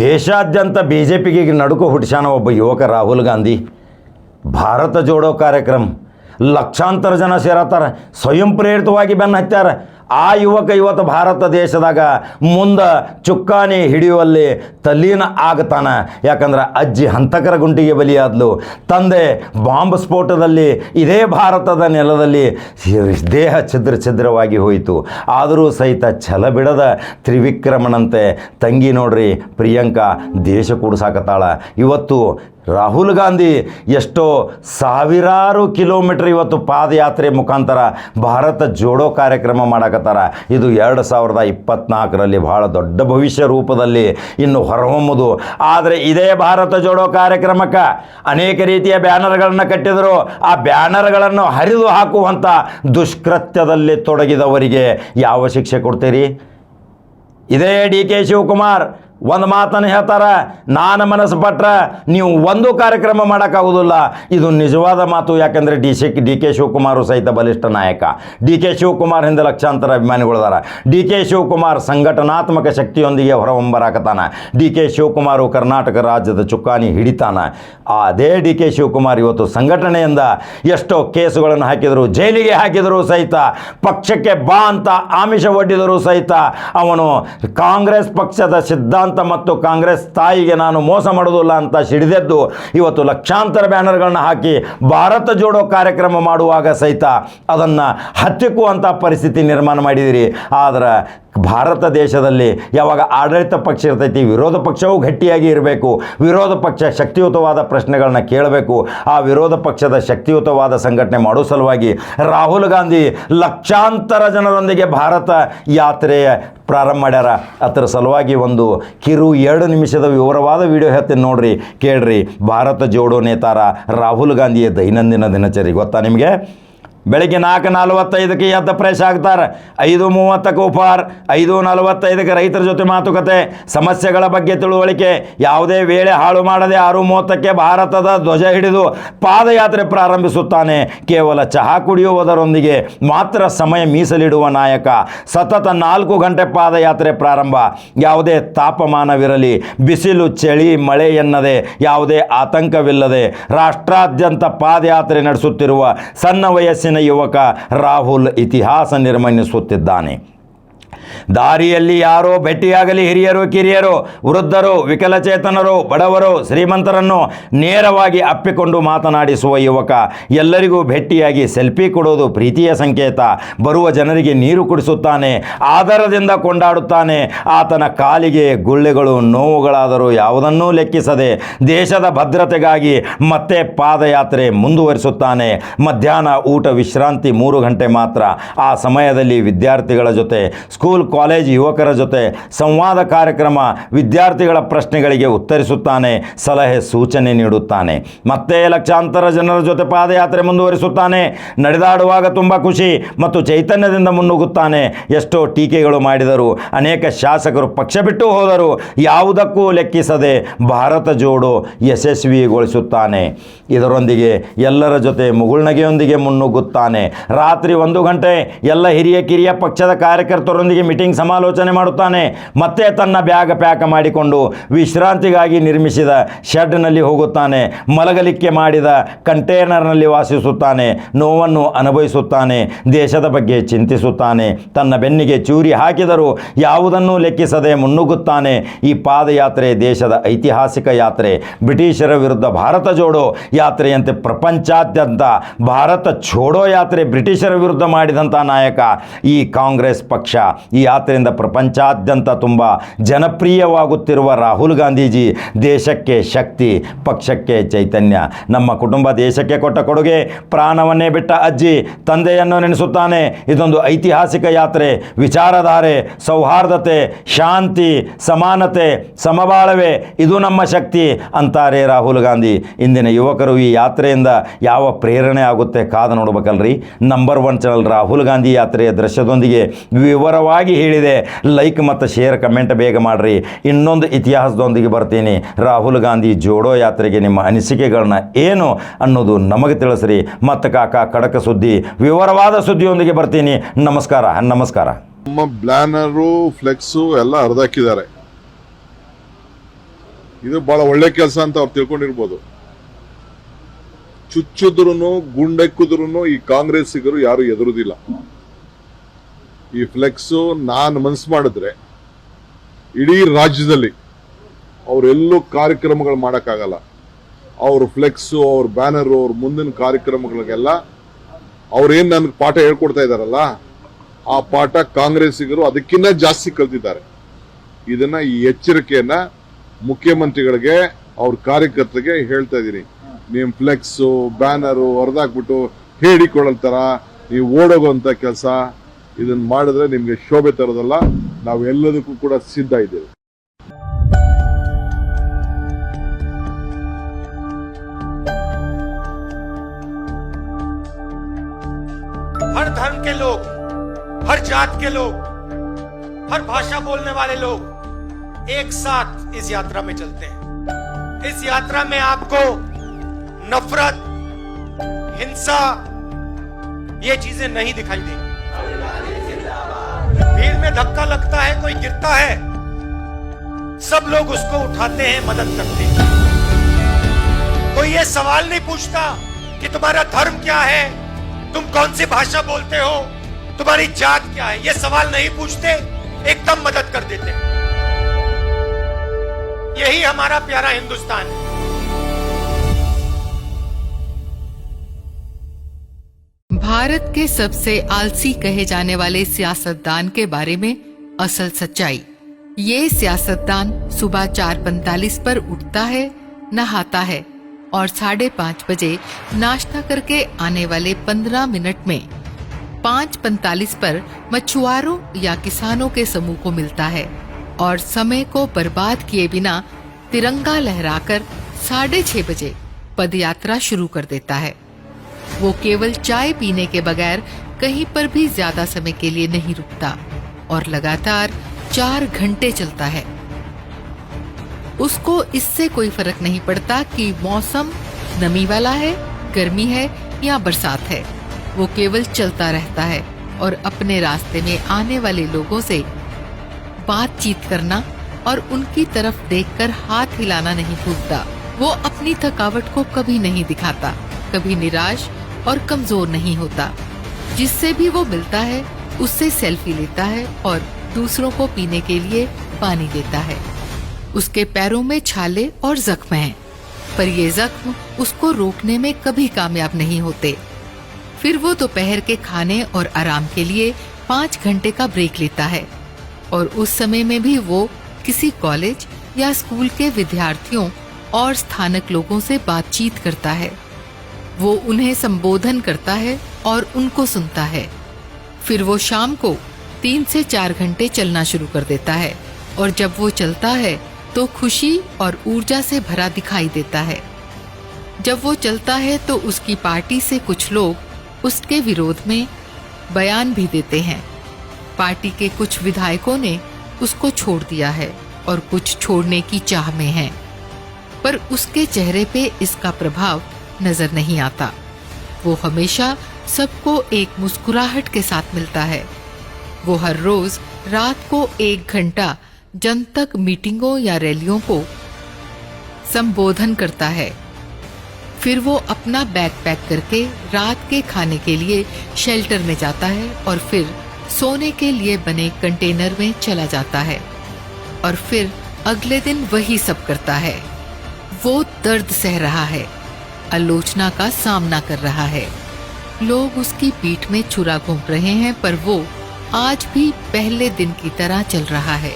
ದೇಶಾದ್ಯಂತ B J ಪಿಗೆ ನಡುಕು ಹುಟ್ಟಿಸಾನ ಒಬ್ಬ ಯುವಕ ರಾಹುಲ್ ಗಾಂಧಿ. ಭಾರತ ಜೋಡೋ ಕಾರ್ಯಕ್ರಮ. ಲಕ್ಷಾಂತರ ಜನ ಸೇರತ್ತಾರ. ಸ್ವಯಂ ಪ್ರೇರಿತವಾಗಿ ಬೆನ್ನು ಹತ್ಯಾರ. ಆ ಯುವಕ ಇವತ್ತು ಭಾರತ ದೇಶದಾಗ ಮುಂದೆ ಚುಕ್ಕಾಣಿ ಹಿಡಿಯುವಲ್ಲಿ ತಲ್ಲೀನ ಆಗತಾನ. ಯಾಕಂದ್ರೆ ಅಜ್ಜಿ ಹಂತಕರ ಗುಂಟಿಗೆ ಬಲಿಯಾದ್ಲು. ತಂದೆ ಬಾಂಬ್ ಸ್ಫೋಟದಲ್ಲಿ ಇದೇ ಭಾರತದ ನೆಲದಲ್ಲಿ ದೇಹ ಛಿದ್ರ ಛಿದ್ರವಾಗಿ ಹೋಯಿತು. ಆದರೂ ಸಹಿತ ಛಲ ಬಿಡದ ತ್ರಿವಿಕ್ರಮನಂತೆ ತಂಗಿ ನೋಡ್ರಿ, ಪ್ರಿಯಾಂಕಾ ದೇಶ ಕೂಡ್ಸಾಕತ್ತಾಳ. ಇವತ್ತು ರಾಹುಲ್ ಗಾಂಧಿ ಎಷ್ಟೋ ಸಾವಿರಾರು ಕಿಲೋಮೀಟರ್ ಇವತ್ತು ಪಾದಯಾತ್ರೆ ಮುಖಾಂತರ ಭಾರತ ಜೋಡೋ ಕಾರ್ಯಕ್ರಮ ಮಾಡಕತ್ತಾರ. ಇದು ಎರಡು ಸಾವಿರದ ಇಪ್ಪತ್ನಾಲ್ಕರಲ್ಲಿ ಬಹಳ ದೊಡ್ಡ ಭವಿಷ್ಯ ರೂಪದಲ್ಲಿ ಇನ್ನು ಹೊರಹೊಮ್ಮುದು. ಆದರೆ ಇದೇ ಭಾರತ ಜೋಡೋ ಕಾರ್ಯಕ್ರಮಕ್ಕೆ ಅನೇಕ ರೀತಿಯ ಬ್ಯಾನರ್ಗಳನ್ನು ಕಟ್ಟಿದರು. ಆ ಬ್ಯಾನರ್ಗಳನ್ನು ಹರಿದು ಹಾಕುವಂಥ ದುಷ್ಕೃತ್ಯದಲ್ಲಿ ತೊಡಗಿದವರಿಗೆ ಯಾವ ಶಿಕ್ಷೆ ಕೊಡ್ತೀರಿ? ಇದೇ ಡಿ ಕೆ ಶಿವಕುಮಾರ್ ಒಂದು ಮಾತನ್ನು ಹೇಳ್ತಾರೆ, ನಾನು ಮನಸ್ಸು ಪಟ್ರೆ ನೀವು ಒಂದು ಕಾರ್ಯಕ್ರಮ ಮಾಡೋಕ್ಕಾಗೋದಿಲ್ಲ. ಇದು ನಿಜವಾದ ಮಾತು, ಯಾಕಂದರೆ D C, D K Shivakumar ಸಹಿತ ಬಲಿಷ್ಠ ನಾಯಕ. ಡಿ ಕೆ ಶಿವಕುಮಾರ್ ಹಿಂದೆ ಲಕ್ಷಾಂತರ ಅಭಿಮಾನಿಗಳಿದಾರ. ಡಿ ಕೆ ಶಿವಕುಮಾರ್ ಸಂಘಟನಾತ್ಮಕ ಶಕ್ತಿಯೊಂದಿಗೆ ಹೊರಹೊಂಬರಾಕತಾನ ಡಿ ಕೆ ಶಿವಕುಮಾರು ಕರ್ನಾಟಕ ರಾಜ್ಯದ ಚುಕ್ಕಾಣಿ ಹಿಡಿತಾನ. ಅದೇ ಡಿ ಕೆ ಶಿವಕುಮಾರ್ ಇವತ್ತು ಸಂಘಟನೆಯಿಂದ ಎಷ್ಟೋ ಕೇಸುಗಳನ್ನು ಹಾಕಿದರು, ಜೈಲಿಗೆ ಹಾಕಿದರು ಸಹಿತ, ಪಕ್ಷಕ್ಕೆ ಬಾ ಅಂತ ಆಮಿಷ ಒಡ್ಡಿದರೂ ಸಹಿತ, ಅವನು ಕಾಂಗ್ರೆಸ್ ಪಕ್ಷದ ಸಿದ್ಧಾಂತ ಮತ್ತು ಕಾಂಗ್ರೆಸ್ ತಾಯಿಗೆ ನಾನು ಮೋಸ ಮಾಡೋದಿಲ್ಲ ಅಂತ ಸಿಡಿದೆದ್ದು ಇವತ್ತು ಲಕ್ಷಾಂತರ ಬ್ಯಾನರ್ಗಳನ್ನ ಹಾಕಿ ಭಾರತ ಜೋಡೋ ಕಾರ್ಯಕ್ರಮ ಮಾಡುವಾಗ ಸಹಿತ ಅದನ್ನು ಹತ್ತಿಕ್ಕುವಂಥ ಪರಿಸ್ಥಿತಿ ನಿರ್ಮಾಣ ಮಾಡಿದಿರಿ. ಆದ್ರೆ ಭಾರತ ದೇಶದಲ್ಲಿ ಯಾವಾಗ ಆಡಳಿತ ಪಕ್ಷ ಇರ್ತೈತಿ, ವಿರೋಧ ಪಕ್ಷವೂ ಗಟ್ಟಿಯಾಗಿ ಇರಬೇಕು. ವಿರೋಧ ಪಕ್ಷ ಶಕ್ತಿಯುತವಾದ ಪ್ರಶ್ನೆಗಳನ್ನ ಕೇಳಬೇಕು. ಆ ವಿರೋಧ ಪಕ್ಷದ ಶಕ್ತಿಯುತವಾದ ಸಂಘಟನೆ ಮಾಡೋ ಸಲುವಾಗಿ ರಾಹುಲ್ ಗಾಂಧಿ ಲಕ್ಷಾಂತರ ಜನರೊಂದಿಗೆ ಭಾರತ ಯಾತ್ರೆಯ ಪ್ರಾರಂಭ ಮಾಡ್ಯಾರ. ಅದರ ಸಲುವಾಗಿ ಒಂದು ಕಿರು ಎರಡು ನಿಮಿಷದ ವಿವರವಾದ ವಿಡಿಯೋ ಹೇಳ್ತೀನಿ ನೋಡ್ರಿ, ಕೇಳ್ರಿ. ಭಾರತ ಜೋಡೋ ನೇತಾರ ರಾಹುಲ್ ಗಾಂಧಿಯ ದೈನಂದಿನ ದಿನಚರಿ ಗೊತ್ತಾ ನಿಮಗೆ? ಬೆಳಗ್ಗೆ ನಾಲ್ಕು ನಲವತ್ತೈದಕ್ಕೆ ಎದ್ದ ಫ್ರೆಶ್ ಆಗ್ತಾರೆ. ಐದು ಮೂವತ್ತಕ್ಕೆ ಉಪಹಾರ, ಐದು ನಲವತ್ತೈದಕ್ಕೆ ರೈತರ ಜೊತೆ ಮಾತುಕತೆ, ಸಮಸ್ಯೆಗಳ ಬಗ್ಗೆ ತಿಳುವಳಿಕೆ, ಯಾವುದೇ ವೇಳೆ ಹಾಳು ಮಾಡದೆ ಆರು ಮೂವತ್ತಕ್ಕೆ ಭಾರತದ ಧ್ವಜ ಹಿಡಿದು ಪಾದಯಾತ್ರೆ ಪ್ರಾರಂಭಿಸುತ್ತಾನೆ. ಕೇವಲ ಚಹಾ ಕುಡಿಯುವುದರೊಂದಿಗೆ ಮಾತ್ರ ಸಮಯ ಮೀಸಲಿಡುವ ನಾಯಕ. ಸತತ ನಾಲ್ಕು ಗಂಟೆ ಪಾದಯಾತ್ರೆ ಪ್ರಾರಂಭ. ಯಾವುದೇ ತಾಪಮಾನವಿರಲಿ, ಬಿಸಿಲು, ಚಳಿ, ಮಳೆ ಎನ್ನದೆ ಯಾವುದೇ ಆತಂಕವಿಲ್ಲದೆ ರಾಷ್ಟ್ರಾದ್ಯಂತ ಪಾದಯಾತ್ರೆ ನಡೆಸುತ್ತಿರುವ ಸಣ್ಣ ವಯಸ್ಸಿನ ಯುವಕ ರಾಹುಲ್ ಇತಿಹಾಸ ನಿರ್ಮಿಸುತ್ತಿದ್ದಾನೆ ದಾರಿಯಲ್ಲಿ ಯಾರೋ ಭೇಟಿಯಾಗಲಿ ಹಿರಿಯರು, ಕಿರಿಯರು, ವೃದ್ಧರು, ವಿಕಲಚೇತನರು, ಬಡವರು, ಶ್ರೀಮಂತರನ್ನು ನೇರವಾಗಿ ಅಪ್ಪಿಕೊಂಡು ಮಾತನಾಡಿಸುವ ಯುವಕ ಎಲ್ಲರಿಗೂ ಭೇಟಿಯಾಗಿ ಸೆಲ್ಫಿ ಕೊಡೋದು ಪ್ರೀತಿಯ ಸಂಕೇತ. ಬರುವ ಜನರಿಗೆ ನೀರು ಕುಡಿಸುತ್ತಾನೆ ಆಧಾರದಿಂದ ಕೊಂಡಾಡುತ್ತಾನೆ. ಆತನ ಕಾಲಿಗೆ ಗುಳ್ಳೆಗಳು, ನೋವುಗಳಾದರೂ ಯಾವುದನ್ನೂ ಲೆಕ್ಕಿಸದೆ ದೇಶದ ಭದ್ರತೆಗಾಗಿ ಮತ್ತೆ ಪಾದಯಾತ್ರೆ ಮುಂದುವರಿಸುತ್ತಾನೆ. ಮಧ್ಯಾಹ್ನ ಊಟ ವಿಶ್ರಾಂತಿ ಮೂರು ಗಂಟೆ ಮಾತ್ರ. ಆ ಸಮಯದಲ್ಲಿ ವಿದ್ಯಾರ್ಥಿಗಳ ಜೊತೆ ಸ್ಕೂಲ್ ಕಾಲೇಜ್ ಯುವಕರ ಜೊತೆ ಸಂವಾದ ಕಾರ್ಯಕ್ರಮ ವಿದ್ಯಾರ್ಥಿಗಳ ಪ್ರಶ್ನೆಗಳಿಗೆ ಉತ್ತರಿಸುತ್ತಾನೆ, ಸಲಹೆ, ಸೂಚನೆ ನೀಡುತ್ತಾನೆ. ಮತ್ತೆ ಲಕ್ಷಾಂತರ ಜನರ ಜೊತೆ ಪಾದಯಾತ್ರೆ ಮುಂದುವರಿಸುತ್ತಾನೆ. ನಡೆದಾಡುವಾಗ ತುಂಬ ಖುಷಿ ಮತ್ತು ಚೈತನ್ಯದಿಂದ ಮುನ್ನುಗ್ಗುತ್ತಾನೆ. ಎಷ್ಟೋ ಟೀಕೆಗಳು ಮಾಡಿದರು, ಅನೇಕ ಶಾಸಕರು ಪಕ್ಷ ಬಿಟ್ಟು ಹೋದರು ಯಾವುದಕ್ಕೂ ಲೆಕ್ಕಿಸದೆ ಭಾರತ ಜೋಡೋ ಯಶಸ್ವಿಗೊಳಿಸುತ್ತಾನೆ. ಇದರೊಂದಿಗೆ ಎಲ್ಲರ ಜೊತೆ ಮುಗುಳ್ನಗೆಯೊಂದಿಗೆ ಮುನ್ನುಗ್ಗುತ್ತಾನೆ. ರಾತ್ರಿ ಒಂದು ಗಂಟೆ, ಎಲ್ಲ ಹಿರಿಯ ಕಿರಿಯ ಪಕ್ಷದ ಕಾರ್ಯಕರ್ತರೊಂದಿಗೆ ಮೀಟಿಂಗ್ ಸಮಾಲೋಚನೆ ಮಾಡುತ್ತಾನೆ. ಮತ್ತೆ ತನ್ನ ಬ್ಯಾಗ್ ಪ್ಯಾಕ್ ಮಾಡಿಕೊಂಡು ವಿಶ್ರಾಂತಿಗಾಗಿ ನಿರ್ಮಿಸಿದ ಶೆಡ್ನಲ್ಲಿ ಹೋಗುತ್ತಾನೆ. ಮಲಗಲಿಕ್ಕೆ ಮಾಡಿದ ಕಂಟೈನರ್ನಲ್ಲಿ ವಾಸಿಸುತ್ತಾನೆ. ನೋವನ್ನು ಅನುಭವಿಸುತ್ತಾನೆ. ದೇಶದ ಬಗ್ಗೆ ಚಿಂತಿಸುತ್ತಾನೆ. ತನ್ನ ಬೆನ್ನಿಗೆ ಚೂರಿ ಹಾಕಿದರೂ ಯಾವುದನ್ನೂ ಲೆಕ್ಕಿಸದೆ ಮುನ್ನುಗ್ಗುತ್ತಾನೆ. ಈ ಪಾದಯಾತ್ರೆ ದೇಶದ ಐತಿಹಾಸಿಕ ಯಾತ್ರೆ. ಬ್ರಿಟಿಷರ ವಿರುದ್ಧ ಭಾರತ ಜೋಡೋ ಯಾತ್ರೆಯಂತೆ ಪ್ರಪಂಚಾದ್ಯಂತ ಭಾರತ ಛೋಡೋ ಯಾತ್ರೆ ಬ್ರಿಟಿಷರ ವಿರುದ್ಧ ಮಾಡಿದಂಥ ನಾಯಕ ಈ ಕಾಂಗ್ರೆಸ್ ಪಕ್ಷ. ಯಾತ್ರೆಯಿಂದ ಪ್ರಪಂಚಾದ್ಯಂತ ತುಂಬ ಜನಪ್ರಿಯವಾಗುತ್ತಿರುವ ರಾಹುಲ್ ಗಾಂಧೀಜಿ ದೇಶಕ್ಕೆ ಶಕ್ತಿ, ಪಕ್ಷಕ್ಕೆ ಚೈತನ್ಯ. ನಮ್ಮ ಕುಟುಂಬ ದೇಶಕ್ಕೆ ಕೊಟ್ಟ ಕೊಡುಗೆ, ಪ್ರಾಣವನ್ನೇ ಬಿಟ್ಟ ಅಜ್ಜಿ, ತಂದೆಯನ್ನು ನೆನೆಸುತ್ತಾನೆ. ಇದೊಂದು ಐತಿಹಾಸಿಕ ಯಾತ್ರೆ. ವಿಚಾರಧಾರೆ, ಸೌಹಾರ್ದತೆ, ಶಾಂತಿ, ಸಮಾನತೆ, ಸಮಬಾಳವೆ, ಇದು ನಮ್ಮ ಶಕ್ತಿ ಅಂತಾರೆ ರಾಹುಲ್ ಗಾಂಧಿ. ಇಂದಿನ ಯುವಕರು ಈ ಯಾತ್ರೆಯಿಂದ ಯಾವ ಪ್ರೇರಣೆ ಆಗುತ್ತೆ ಕಾದು ನೋಡ್ಬೇಕಲ್ರಿ? Number one channel Rahul Gandhi ಯಾತ್ರೆಯ ದೃಶ್ಯದೊಂದಿಗೆ ವಿವರವಾಗಿ ಹೇಳಿದೆ. ಲೈಕ್ ಮತ್ತು ಶೇರ್ ಕಮೆಂಟ್ ಬೇಗ ಮಾಡಿರಿ. ಇನ್ನೊಂದು ಇತಿಹಾಸದೊಂದಿಗೆ ಬರ್ತೀನಿ. ರಾಹುಲ್ ಗಾಂಧಿ ಜೋಡೋ ಯಾತ್ರೆಗೆ ನಿಮ್ಮ ಅನಿಸಿಕೆಗಳನ್ನ ಏನು ಅನ್ನೋದು ನಮಗೆ ತಿಳಿಸ್ರಿ. ಮತ್ತು ಕಾಕ, ಕಡಕ ಸುದ್ದಿ, ವಿವರವಾದ ಸುದ್ದಿಯೊಂದಿಗೆ ಬರ್ತೀನಿ. ನಮಸ್ಕಾರ ನಮಸ್ಕಾರ. ನಮ್ಮ ಬ್ಲಾನರು, ಫ್ಲೆಕ್ಸು ಎಲ್ಲ ಹರಿದಾಕಿದ್ದಾರೆ ಇದು ಬಹಳ ಒಳ್ಳೆ ಕೆಲಸ ಅಂತ ಅವ್ರು ತಿಳ್ಕೊಂಡಿರ್ಬೋದು. ಚುಚ್ಚಿದ್ರು ಗುಂಡೆಕ್ಕಿದ್ರು ಈ ಕಾಂಗ್ರೆಸ್ಸಿಗರು ಯಾರು ಎದುರುದಿಲ್ಲ. ಈ ಫ್ಲೆಕ್ಸು ನಾನು ಮನ್ಸು ಮಾಡಿದ್ರೆ ಇಡೀ ರಾಜ್ಯದಲ್ಲಿ ಅವರೆಲ್ಲೂ ಕಾರ್ಯಕ್ರಮಗಳು ಮಾಡೋಕ್ಕಾಗಲ್ಲ. ಅವ್ರ ಫ್ಲೆಕ್ಸು, ಅವ್ರ ಬ್ಯಾನರು, ಅವ್ರ ಮುಂದಿನ ಕಾರ್ಯಕ್ರಮಗಳಿಗೆಲ್ಲ ಅವ್ರೇನ್ ನನ್ಗೆ ಪಾಠ ಹೇಳ್ಕೊಡ್ತಾ ಇದಾರಲ್ಲ, ಆ ಪಾಠ ಕಾಂಗ್ರೆಸ್ಸಿಗರು ಅದಕ್ಕಿಂತ ಜಾಸ್ತಿ ಕಲ್ತಿದ್ದಾರೆ. ಇದನ್ನ ಈ ಎಚ್ಚರಿಕೆಯನ್ನ ಮುಖ್ಯಮಂತ್ರಿಗಳಿಗೆ, ಅವ್ರ ಕಾರ್ಯಕರ್ತರಿಗೆ ಹೇಳ್ತಾ ಇದ್ದೀನಿ ನಿಮ್ ಫ್ಲೆಕ್ಸು, ಬ್ಯಾನರು ಹೊರದಾಕ್ಬಿಟ್ಟು ಹೇಳಿಕೊಳ್ಳಲ್ತರ ನೀವು ಓಡೋಗುವಂತ ಕೆಲಸ ಇದನ್ನ ಮಾಡಿದ್ರೆ ನಿಮ್ಗೆ ಶೋಭೆ ತರೋದಲ್ಲ ನಾವು ಎಲ್ಲದಕ್ಕೂ ಕೂಡ ಸಿದ್ಧ ಇದ್ದೇವೆ हर धर्म के लोग हर जात के लोग हर भाषा बोलने वाले लोग एक साथ इस यात्रा में चलते हैं इस यात्रा में आपको नफरत हिंसा ये चीजें नहीं दिखाई देंगी भीड़ में धक्का लगता है, कोई गिरता है। सब लोग उसको उठाते हैं, मदद करते हैं। कोई ये सवाल नहीं पूछता कि तुम्हारा धर्म क्या है? तुम कौन सी भाषा बोलते हो? तुम्हारी जात क्या है? ये सवाल नहीं पूछते, एकदम मदद कर देते यही हमारा प्यारा हिंदुस्तान है। भारत के सबसे आलसी कहे जाने वाले सियासतदान के बारे में असल सच्चाई। ये सियासतदान सुबह चार पैंतालीस पर उठता है, नहाता है और साढ़े पाँच बजे नाश्ता करके आने वाले पंद्रह मिनट में पाँच पैंतालीस पर मछुआरों या किसानों के समूह को मिलता है और समय को बर्बाद किए बिना तिरंगा लहराकर साढ़े छह बजे पदयात्रा शुरू कर देता है। वो केवल चाय पीने के बगैर कहीं पर भी ज़्यादा समय के लिए नहीं रुकता और लगातार चार घंटे चलता है। उसको इससे कोई फ़र्क नहीं पड़ता कि मौसम नमी वाला है, गर्मी है या बरसात है। वो केवल चलता रहता है और अपने रास्ते में आने वाले लोगों से बातचीत करना और उनकी तरफ़ देखकर हाथ हिलाना नहीं भूलता। वो अपनी थकावट को कभी नहीं दिखाता, कभी निराश और कमज़ोर नहीं होता। जिससे भी वो मिलता है, उससे सेल्फी लेता है और दूसरों को पीने के लिए पानी देता है। उसके पैरों में छाले और जख्म हैं, पर ये जख्म उसको रोकने में कभी कामयाब नहीं होते। फिर वो दोपहर के खाने और आराम के लिए पाँच घंटे का ब्रेक लेता है और उस समय में भी वो किसी कॉलेज या स्कूल के विद्यार्थियों और स्थानक लोगों से बातचीत करता है। वो उन्हें संबोधन करता है और उनको सुनता है। फिर वो शाम को तीन से चार घंटे चलना शुरू कर देता है और जब वो चलता है तो खुशी और ऊर्जा से भरा दिखाई देता है। जब वो चलता है तो उसकी पार्टी से कुछ लोग उसके विरोध में बयान भी देते हैं। पार्टी के कुछ विधायकों ने उसको छोड़ दिया है और कुछ छोड़ने की चाह में हैं। पर उसके चेहरे पे इसका प्रभाव नज़र नहीं आता। वो हमेशा सबको एक मुस्कुराहट के साथ मिलता है। वो हर रोज रात को एक घंटा जनतक मीटिंगों या रैलियों को संबोधन करता है। फिर वो अपना बैग पैक करके रात के खाने के लिए शेल्टर में जाता है और फिर सोने के लिए बने कंटेनर में चला जाता है। और फिर अगले दिन वही सब करता है। वो दर्द सह रहा है। आलोचना का सामना कर रहा है। लोग उसकी पीठ में छुरा घूम रहे हैं, पर वो आज भी पहले दिन की तरह चल रहा है।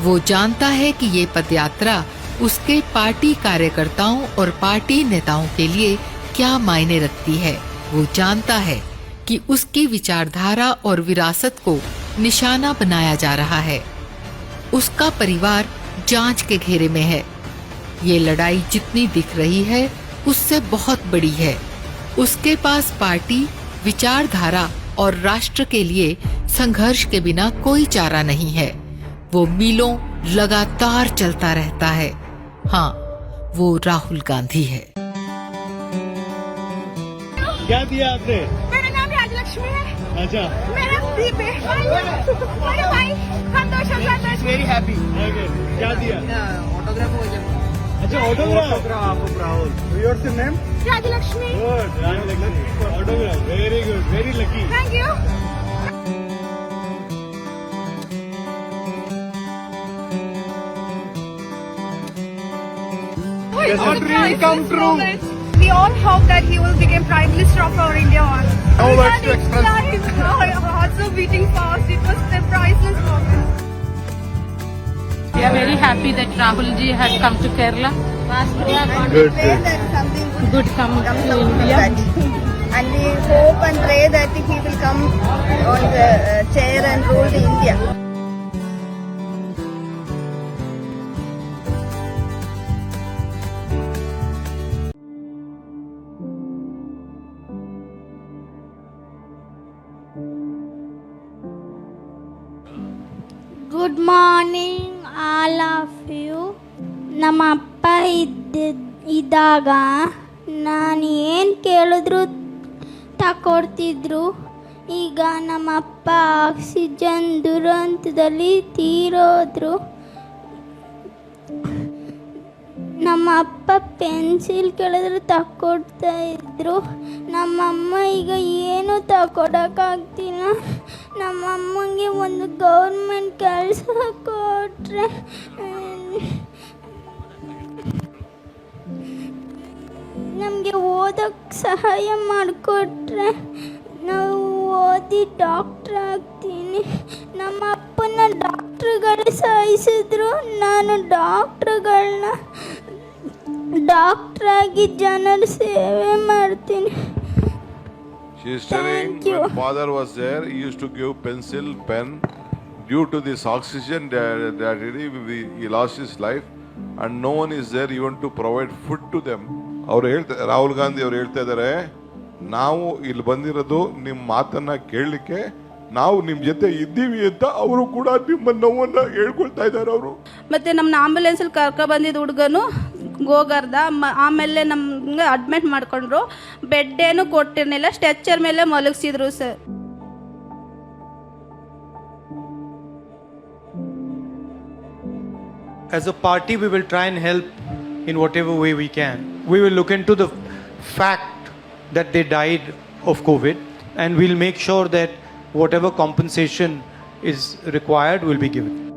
वो जानता है कि ये पदयात्रा उसके पार्टी कार्यकर्ताओं और पार्टी नेताओं के लिए क्या मायने रखती है। वो जानता है कि उसकी विचारधारा और विरासत को निशाना बनाया जा रहा है। उसका परिवार जाँच के घेरे में है। ये लड़ाई जितनी दिख रही है उससे बहुत बड़ी है। उसके पास पार्टी विचारधारा और राष्ट्र के लिए संघर्ष के बिना कोई चारा नहीं है। वो मीलों लगातार चलता रहता है। हाँ वो राहुल गांधी है। क्या दिया आपने? मेरा नाम राजलक्ष्मी है। अच्छा। मेरा दीप है। मेरे भाई हम दो शब्द वेरी हैप्पी क्या दिया? ऑटोग्राफ हो गया। अच्छा autograph your name Raja Lakshmi. Good autograph very good very lucky Thank you. Our dream come true. We all hope that he will become Prime Minister of our India one. Now We words had to express- exercise, Our hearts are beating fast. It was a priceless moment. We are very happy that Rahul ji has come to Kerala. Good, good. Good come to India. And we hope and pray that he will come on the uh, chair and rule the India. Good morning. All of you ನಮ್ಮ ಅಪ್ಪ ಇದ್ದ, ಇದ್ದಾಗ ನಾನು ಏನು ಕೇಳಿದ್ರು ತಕೊಡ್ತಿದ್ರು. ಈಗ ನಮ್ಮ ಅಪ್ಪ ಆಕ್ಸಿಜನ್ ದುರಂತದಲ್ಲಿ ತೀರೋದ್ರು. ನಮ್ಮ ಅಪ್ಪ ಪೆನ್ಸಿಲ್ ಕೇಳಿದ್ರು ತಕ್ಕೊಡ್ತಾ ಇದ್ರು. ನಮ್ಮಮ್ಮ ಈಗ ಏನು ತಕೊಡೋಕ್ಕಾಗ್ತಿಲ್ಲ ನಮ್ಮಮ್ಮಂಗೆ ಒಂದು ಗೌರ್ಮೆಂಟ್ ಕೆಲಸ ಕೊಟ್ಟರೆ ನಮಗೆ ಓದೋಕ್ಕೆ ಸಹಾಯ ಮಾಡಿಕೊಟ್ರೆ, ನಾವು ಓದಿ ಡಾಕ್ಟ್ರ್ ಆಗ್ತೀನಿ. ನಮ್ಮ ಅಪ್ಪನ ಡಾಕ್ಟ್ರುಗಳು ಸಾಯಿಸಿದ್ರು ನಾನು ಡಾಕ್ಟ್ರುಗಳನ್ನ ಡಾಕ್ಟ್ರಾಗಿ ಜನರ ಸೇವೆ ಮಾಡ್ತೀನಿ. She is telling when father was there, he used to give pencil, pen. Due to this oxygen that, that he, he lost his life, and no one is there even to provide food to them. ಅವ್ರು ಹೇಳ್ತಾ ರಾಹುಲ್ ಗಾಂಧಿ ಅವ್ರು ಹೇಳ್ತಾ ಇದ್ದಾರೆ ನಾವು ಇಲ್ಲಿ ಬಂದಿರೋದು ನಿಮ್ಮ ಮಾತನ್ನ ಕೇಳಲಿಕ್ಕೆ ನಾವು ನಿಮ್ಮ ಜೊತೆ ಇದ್ದೀವಿ ಅಂತ ಅವರು ಕೂಡ ನಿಮ್ಮ ನೋವನ್ನ ಹೇಳ್ಕೊಳ್ತಾ ಇದ್ದಾರೆ ಅವರು ಮತ್ತು ನಮ್ಮನ್ನ ಆಂಬುಲೆನ್ಸಲ್ಲಿ ಕರ್ಕೊ ಬಂದಿದ್ದ ಹುಡುಗನು ಗೋಗರ್ದ ಆಮೇಲೆ ನಮ್ಗೆ ಅಡ್ಮಿಟ್ ಮಾಡ್ಕೊಂಡ್ರು ಬೆಡ್ ಏನು ಕೊಟ್ಟಿರಲಿಲ್ಲ ಸ್ಟ್ರೆಚರ್ ಮೇಲೆ ಮಲಗಿಸಿದ್ರು sir As a party, we will try and help in whatever way we can. We will look into the fact that they died of COVID and we'll make sure that whatever compensation is required will be given.